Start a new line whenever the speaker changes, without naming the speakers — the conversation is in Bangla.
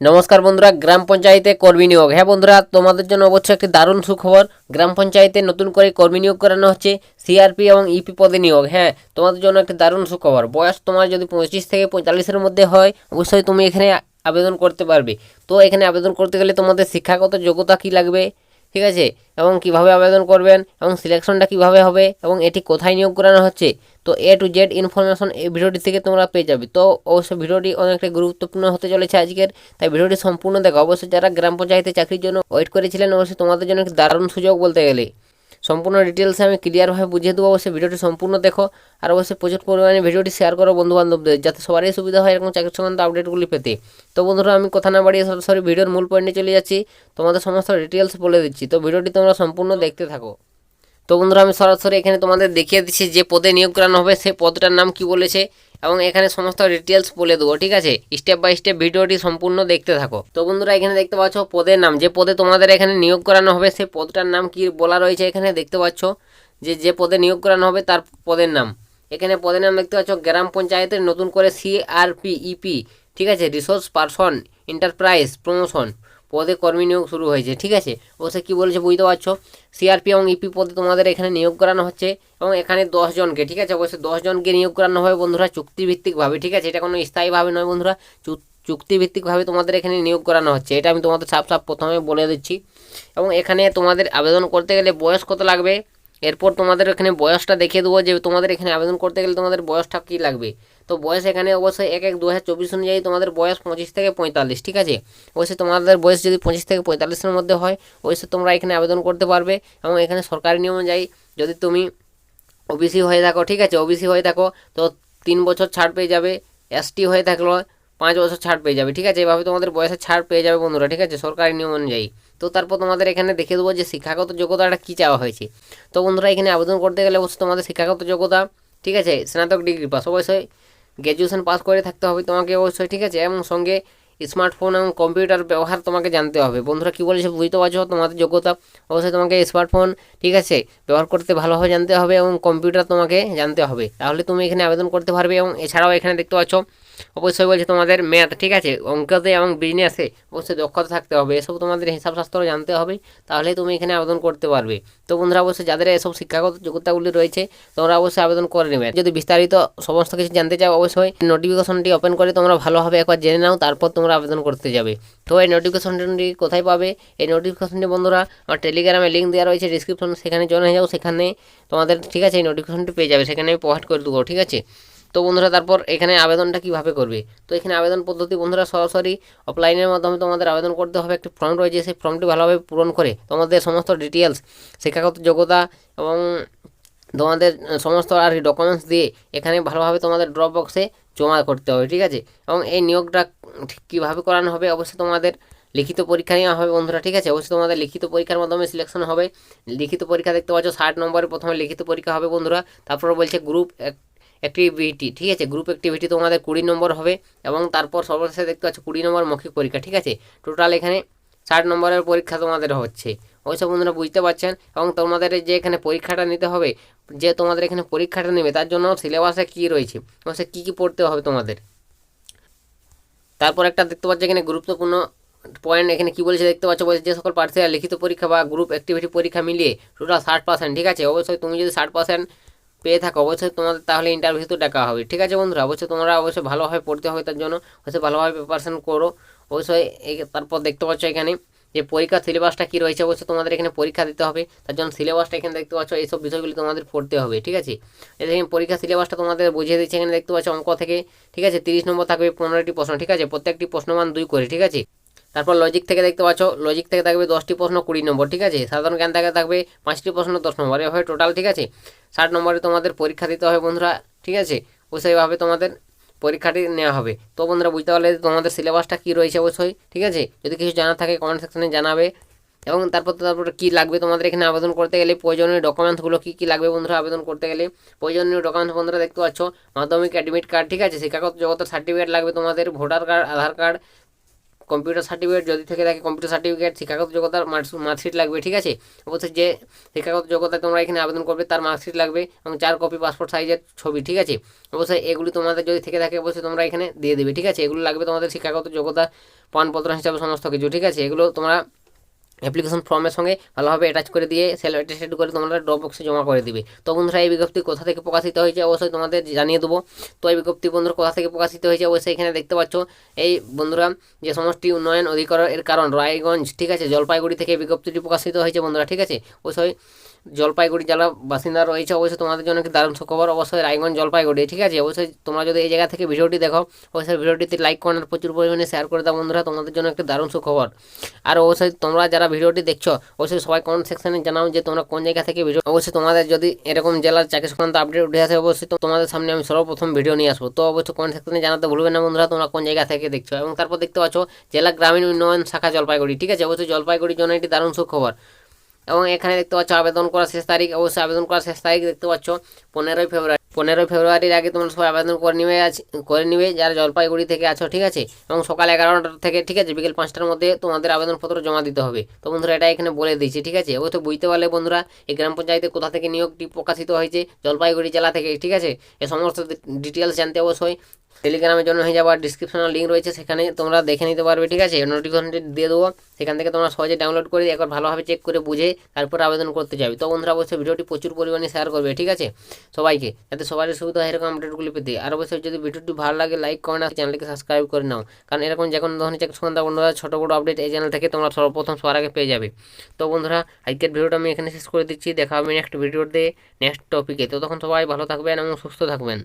নমস্কার বন্ধুরা, গ্রাম পঞ্চায়েতে কর্মী নিয়োগ। হ্যাঁ বন্ধুরা, তোমাদের জন্য অবশ্যই একটি দারুণ সুখবর। গ্রাম পঞ্চায়েতে নতুন করে কর্মী নিয়োগ করানো হচ্ছে, সিআরপি এবং ইপি পদে নিয়োগ। হ্যাঁ তোমাদের জন্য একটি দারুণ সুখবর। বয়স তোমার যদি পঁচিশ থেকে পঁয়তাল্লিশের মধ্যে হয়, অবশ্যই তুমি এখানে আবেদন করতে পারবে। তো এখানে আবেদন করতে গেলে তোমাদের শিক্ষাগত যোগ্যতা কী লাগবে? ঠিক আছে? এবং কীভাবে আবেদন করবেন? এবং সিলেকশনটা কীভাবে হবে? এবং এটি কোথায় নিয়োগ করানো হচ্ছে? তো এ টু জেড ইনফরমেশন এই ভিডিওটি থেকে তোমরা পেয়ে যাবে। তো অবশ্যই ভিডিওটি অনেকটা গুরুত্বপূর্ণ হতে চলেছে আজকের। তাই ভিডিওটি সম্পূর্ণ দেখো। অবশ্যই যারা গ্রাম পঞ্চায়েতে চাকরির জন্য ওয়েট করেছিলেন, অবশ্যই তোমাদের জন্য দারুণ সুযোগ বলতে গেলে। সম্পূর্ণ ডিটেলসে আমি ক্লিয়ারভাবে বুঝিয়ে দেবো। অবশ্যই ভিডিওটি সম্পূর্ণ দেখো। আর অবশ্যই প্রচুর পরিমাণে ভিডিওটি শেয়ার করো বন্ধুবান্ধবদের, যাতে সবারই সুবিধা হয় এরকম চাকরি সংক্রান্ত আপডেটগুলি পেতে। তো বন্ধুরা, আমি কথা না বাড়িয়ে সরাসরি ভিডিওর মূল পয়েন্টে চলে যাচ্ছি। তোমাদের সমস্ত ডিটেলস বলে দিচ্ছি। তো ভিডিওটি তোমরা সম্পূর্ণ দেখতে থাকো। তো বন্ধুরা, আমি সরাসরি এখানে তোমাদের দেখিয়ে দিচ্ছি যে পদে নিয়োগ করানো হবে সেই পদটার নাম কি বলেছে, এবং এখানে সমস্ত ডিটেলস বলে দেবো, ঠিক আছে? স্টেপ বাই স্টেপ ভিডিওটি সম্পূর্ণ দেখতে থাকো। তো বন্ধুরা, এখানে দেখতে পাচ্ছ পদের নাম, যে পদে তোমাদের এখানে নিয়োগ করানো হবে সেই পদটার নাম কি বলা রয়েছে এখানে দেখতে পাচ্ছ, যে যে পদে নিয়োগ করানো হবে তার পদের নাম। এখানে পদের নাম দেখতে পাচ্ছ, গ্রাম পঞ্চায়েতের নতুন করে সিআরপি ইপি ঠিক আছে? রিসোর্স পারসন এন্টারপ্রাইজ প্রমোশন পদে কর্মী নিয়োগ শুরু হয়েছে, ঠিক আছে? অবশ্যই কী বলেছে বুঝতে পারছ? সিআরপি এবং ইপি পদে তোমাদের এখানে নিয়োগ করানো হচ্ছে এবং এখানে জনকে, ঠিক আছে? অবশ্যই জনকে নিয়োগ করানো হবে বন্ধুরা চুক্তিভিত্তিকভাবে, ঠিক আছে? এটা কোনো স্থায়ীভাবে নয় বন্ধুরা চুক্তিভিত্তিকভাবে তোমাদের এখানে নিয়োগ করানো হচ্ছে, এটা আমি তোমাদের সাপ সাপ প্রথমে বলে দিচ্ছি। এবং এখানে তোমাদের আবেদন করতে গেলে বয়স কত লাগবে? এরপর তোমাদের এখানে বয়সটা দেখিয়ে দেবো যে তোমাদের এখানে আবেদন করতে গেলে তোমাদের বয়সটা কী লাগবে? তো বয়স এখানে অবশ্যই এক এক দু হাজার চব্বিশ অনুযায়ী তোমাদের বয়স পঁচিশ থেকে পঁয়তাল্লিশ, ঠিক আছে? অবশ্যই তোমাদের বয়স যদি পঁচিশ থেকে পঁয়তাল্লিশের মধ্যে হয়, অবশ্যই তোমরা এখানে আবেদন করতে পারবে এবং এখানে সরকারি নিয়ম অনুযায়ী যদি তুমি ওবিসি হয়ে থাকো, ঠিক আছে? ওবিসি হয়ে থাকো, তো তিন বছর ছাড় পেয়ে যাবে এসটি হয়ে থাকল, পাঁচ বছর ছাড় পেয়ে যাবে, ঠিক আছে? এভাবে তোমাদের বয়সের ছাড় পেয়ে যাবে বন্ধুরা, ঠিক আছে? সরকারি নিয়ম অনুযায়ী। তো তারপর তোমাদের এখানে দেখে দেবো যে শিক্ষাগত যোগ্যতাটা কী চাওয়া হয়েছে। তো বন্ধুরা, এখানে আবেদন করতে গেলে অবশ্যই তোমাদের শিক্ষাগত যোগ্যতা, ঠিক আছে? স্নাতক ডিগ্রি পাস, অবশ্যই গ্র্যাজুয়েশন পাস করে থাকতে হবে তোমাকে অবশ্যই, ঠিক আছে? এবং সঙ্গে স্মার্টফোন এবং কম্পিউটার ব্যবহার তোমাকে জানতে হবে। বন্ধুরা কী বলেছে বুঝতে পারছ? তোমাদের যোগ্যতা অবশ্যই তোমাকে স্মার্টফোন ঠিক আছে? ব্যবহার করতে ভালোভাবে জানতে হবে এবং কম্পিউটার তোমাকে জানতে হবে। তাহলে তুমি এখানে আবেদন করতে পারবে এবং এছাড়াও এখানে দেখতে পাচ্ছ অবশ্যই বলছে তোমাদের ম্যাথ ঠিক আছে? অঙ্কতে এবং বিজনেসে অবশ্যই দক্ষতা থাকতে হবে। এসব তোমাদের হিসাব শাস্ত্র জানতে হবে তাহলে তুমি এখানে আবেদন করতে পারবে। তো বন্ধুরা, অবশ্যই যাদের এসব শিক্ষাগত যোগ্যতাগুলি রয়েছে, তোমরা অবশ্যই আবেদন করে নেবে। যদি বিস্তারিত সমস্ত কিছু জানতে চাও, অবশ্যই নোটিফিকেশনটি ওপেন করে তোমরা ভালোভাবে একবার জেনে নাও, তারপর তোমরা আবেদন করতে যাবে। তো এই নোটিফিকেশনটি কোথায় পাবে? এই নোটিফিকেশনটি বন্ধুরা, আমার টেলিগ্রামে লিঙ্ক দেওয়া রয়েছে ডিসক্রিপশন সেখানে জয়েন যাও, সেখানে তোমাদের, ঠিক আছে, এই নোটিফিকেশনটি পেয়ে যাবে। সেখানে আমি প্রোভাইড করে দেবো, ঠিক আছে? তো বন্ধুরা, তারপর এখানে আবেদনটা কীভাবে করবে? তো এখানে আবেদন পদ্ধতি বন্ধুরা, সরাসরি অফলাইনের মাধ্যমে তোমাদের আবেদন করতে হবে। একটি ফর্ম রয়েছে, সেই ফর্মটি ভালোভাবে পূরণ করে তোমাদের সমস্ত ডিটেলস শিক্ষাগত যোগ্যতা এবং তোমাদের সমস্ত আর ডকুমেন্টস দিয়ে এখানে ভালোভাবে তোমাদের ড্রপ বক্সে জমা করতে হবে, ঠিক আছে? এবং এই নিয়োগটা ঠিক কীভাবে করানো হবে অবশ্যই তোমাদের লিখিত পরীক্ষা নেওয়া হবে বন্ধুরা, ঠিক আছে? অবশ্যই তোমাদের লিখিত পরীক্ষার মাধ্যমে সিলেকশন হবে। লিখিত পরীক্ষা দেখতে পাচ্ছ, ষাট নম্বরে প্রথমে লিখিত পরীক্ষা হবে বন্ধুরা। তারপর বলছে গ্রুপ অ্যাক্টিভিটি ঠিক আছে? গ্রুপ অ্যাক্টিভিটি তোমাদের কুড়ি নম্বর হবে এবং তারপর সর্বশেষে দেখতে পাচ্ছ কুড়ি নম্বর মৌখিক পরীক্ষা, ঠিক আছে? টোটাল এখানে ষাট নম্বরের পরীক্ষা তোমাদের হচ্ছে। ওইসব বন্ধুরা বুঝতে পারছেন? এবং তোমাদের যে এখানে পরীক্ষাটা নিতে হবে, যে তোমাদের এখানে পরীক্ষাটা নেবে, তার জন্য সিলেবাসে কী রয়েছে? সে কী কী পড়তে হবে তোমাদের? তারপর একটা দেখতে পাচ্ছ এখানে গুরুত্বপূর্ণ পয়েন্ট এখানে কি বলেছে দেখতে পাচ্ছ? বলছে যে সকল প্রার্থীরা লিখিত পরীক্ষা বা গ্রুপ অ্যাক্টিভিটি পরীক্ষা মিলিয়ে টোটাল ষাট পার্সেন্ট ঠিক আছে? অবশ্যই তুমি যদি ষাট পার্সেন্ট পেয়ে থাকো। অবশ্যই তোমাদের তাহলে ইন্টারভিউতে ডাকা হবে। ঠিক আছে বন্ধুরা? অবশ্যই তোমরা অবশ্যই ভালোভাবে পড়তে হবে তার জন্য। অবশ্যই ভালোভাবে প্রিপারেশন করো। অবশ্যই তারপর দেখতে পাচ্ছ এখানে যে পরীক্ষার সিলেবাসটা কী রয়েছে, অবশ্যই তোমাদের এখানে পরীক্ষা দিতে হবে। তার জন্য সিলেবাসটা এখানে দেখতে পাচ্ছ, এইসব বিষয়গুলি তোমাদের পড়তে হবে। ঠিক আছে? এখানে পরীক্ষার সিলেবাসটা তোমাদের বুঝিয়ে দিচ্ছে এখানে দেখতে পাচ্ছ অঙ্ক থেকে। ঠিক আছে? তিরিশ নম্বর থাকবে পনেরোটি প্রশ্ন। ঠিক আছে? প্রত্যেকটি প্রশ্নমান দুই করে। ঠিক আছে? তারপর লজিক থেকে দেখতে পাচ্ছ লজিক থেকে থাকবে দশটি প্রশ্ন কুড়ি নম্বর, ঠিক আছে? সাধারণ জ্ঞান থেকে থাকবে পাঁচটি প্রশ্ন, দশ নম্বর, এভাবে টোটাল ঠিক আছে? ষাট নম্বরে তোমাদের পরীক্ষা দিতে হবে বন্ধুরা, ঠিক আছে? ও সেইভাবে তোমাদের পরীক্ষাটি নেওয়া হবে। তো বন্ধুরা, বুঝতে পারলে তোমাদের সিলেবাসটা কী রয়েছে অবশ্যই, ঠিক আছে? যদি কিছু জানা থাকে কমেন্ট সেকশনে জানাবে। এবং তারপর তারপর কী লাগবে তোমাদের এখানে আবেদন করতে গেলে, প্রয়োজনীয় ডকুমেন্টসগুলো কী কী লাগবে বন্ধুরা আবেদন করতে গেলে? প্রয়োজনীয় ডকুমেন্টস বন্ধুরা দেখতে পাচ্ছ, মাধ্যমিক অ্যাডমিট কার্ড ঠিক আছে? শিক্ষাগত জগতের সার্টিফিকেট লাগবে তোমাদের voter card Aadhaar card computer certificate যদি থেকে থাকে কম্পিউটার সার্টিফিকেট শিক্ষাগত যোগ্যতার মার্কশিট লাগবে, ঠিক আছে? অবশ্যই যে শিক্ষাগত যোগ্যতা তোমরা এখানে আবেদন করবে, তার মার্কশিট লাগবে এবং চার কপি পাসপোর্ট সাইজের ছবি, ঠিক আছে? অবশ্যই এগুলি তোমাদের যদি থেকে থাকে, অবশ্যই তোমরা এখানে দিয়ে দেবে, ঠিক আছে? এগুলো লাগবে তোমাদের শিক্ষাগত যোগ্যতা প্রমাণপত্র হিসাবে সমস্ত কিছু, ঠিক আছে? এগুলো তোমরা অ্যাপ্লিকেশন ফর্মের সঙ্গে ভালোভাবে অ্যাটাচ করে দিয়ে সেল অ্যাটেস্টেড করে তোমরা ড্রপ বক্সে জমা করে দিবে। তো বন্ধুরা, এই বিজ্ঞপ্তি কোথা থেকে প্রকাশিত হয়েছে অবশ্যই তোমাদের জানিয়ে দেবো। তো এই বিজ্ঞপ্তি বন্ধুরা, কোথা থেকে প্রকাশিত হয়েছে অবশ্যই এখানে দেখতে পাচ্ছ। এই বন্ধুরা, যে সমষ্টি উন্নয়ন অধিকারের কারণ, রায়গঞ্জ, ঠিক আছে? জলপাইগুড়ি থেকে বিজ্ঞপ্তিটি প্রকাশিত হয়েছে বন্ধুরা, ঠিক আছে? অবশ্যই জলপাইগুড়ি জেলা বাসিন্দা রয়েছে, অবশ্যই তোমাদের জন্য একটি দারুণ সুখবর। অবশ্যই রায়গঞ্জ জলপাইগুড়ি, ঠিক আছে? অবশ্যই তোমরা যদি এই জায়গা থেকে ভিডিওটি দেখো, অবশ্যই ভিডিওটিতে লাইক করেন আর প্রচুর পরিমাণে শেয়ার করে দাও বন্ধুরা, তোমাদের জন্য একটি দারুণ সুখবর। আর অবশ্যই তোমরা যারা ভিডিওটি দেখছ, অবশ্যই সবাই কমেন্ট সেকশনে জানাও যে তোমরা কোন জায়গা থেকে ভিডিও অবশ্যই তোমাদের যদি এরকম জেলার চাকরি সংক্রান্ত আপডেট উঠে আসে, অবশ্যই তোমাদের সামনে আমি সর্বপ্রথম ভিডিও নিয়ে আসব। তো অবশ্যই কমেন্ট সেকশনে জানাতে ভুলবে না বন্ধুরা, তোমরা কোন জায়গা থেকে দেখছ। এবং তারপর দেখতে পাচ্ছ, জেলা গ্রামীণ উন্নয়ন শাখা জলপাইগুড়ি, ঠিক আছে? অবশ্যই জলপাইগুড়ির জন্য একটি দারুণ সুখবর। এবং এখানে দেখতে পাচ্ছ আবেদন করার শেষ তারিখ, অবশ্যই আবেদন করার শেষ তারিখ দেখতে পাচ্ছ, পনেরোই ফেব্রুয়ারি। পনেরোই ফেব্রুয়ারির আগে তোমরা সবাই আবেদন করে নিবে করে নিবে যারা জলপাইগুড়ি থেকে আছো, ঠিক আছে? এবং সকাল এগারোটা থেকে, ঠিক আছে? বিকেল পাঁচটার মধ্যে তোমাদের আবেদনপত্র জমা দিতে হবে। তো বন্ধুরা, এটা এখানে বলে দিয়েছি, ঠিক আছে? অবশ্যই বুঝতে পারলে বন্ধুরা, এই গ্রাম পঞ্চায়েতে কোথা থেকে নিয়োগটি প্রকাশিত হয়েছে, জলপাইগুড়ি জেলা থেকে, ঠিক আছে? এ সমস্ত ডিটেলস জানতে অবশ্যই টেলিগ্রামের জন্য হয়ে যাবার ডিসক্রিপশনাল লিঙ্ক রয়েছে, সেখানে তোমরা দেখে নিতে পারবে, ঠিক আছে? নোটিফিকেশনটি দিয়ে দেবো। সেখান থেকে তোমরা সহজে ডাউনলোড করে একবার ভালোভাবে চেক করে বুঝে তারপর আবেদন করতে যাবে। তো বন্ধুরা, অবশ্যই ভিডিওটি প্রচুর পরিমাণে শেয়ার করবে, ঠিক আছে? সবাইকে, যাতে সবারই সুবিধা হয় এরকম আপডেটগুলি পেতে। আর অবশ্যই যদি ভিডিওটি ভালো লাগে লাইক কমেন্ট আর চ্যানেলকে সাবস্ক্রাইব করে নাও। কারণ এরকম যে কোনো ধরনের চেক সংক্রান্ত বন্ধুরা, ছোটো বড়ো আপডেট এই চ্যানেল থেকে তোমরা সর্বপ্রথম সবার আগে পেয়ে যাবে। তো বন্ধুরা, আজকের ভিডিওটা আমি এখানে শেষ করে দিচ্ছি। দেখা হবে নেক্সট ভিডিওতে নেক্সট টপিকে তো তখন সবাই ভালো থাকবেন এবং সুস্থ থাকবেন।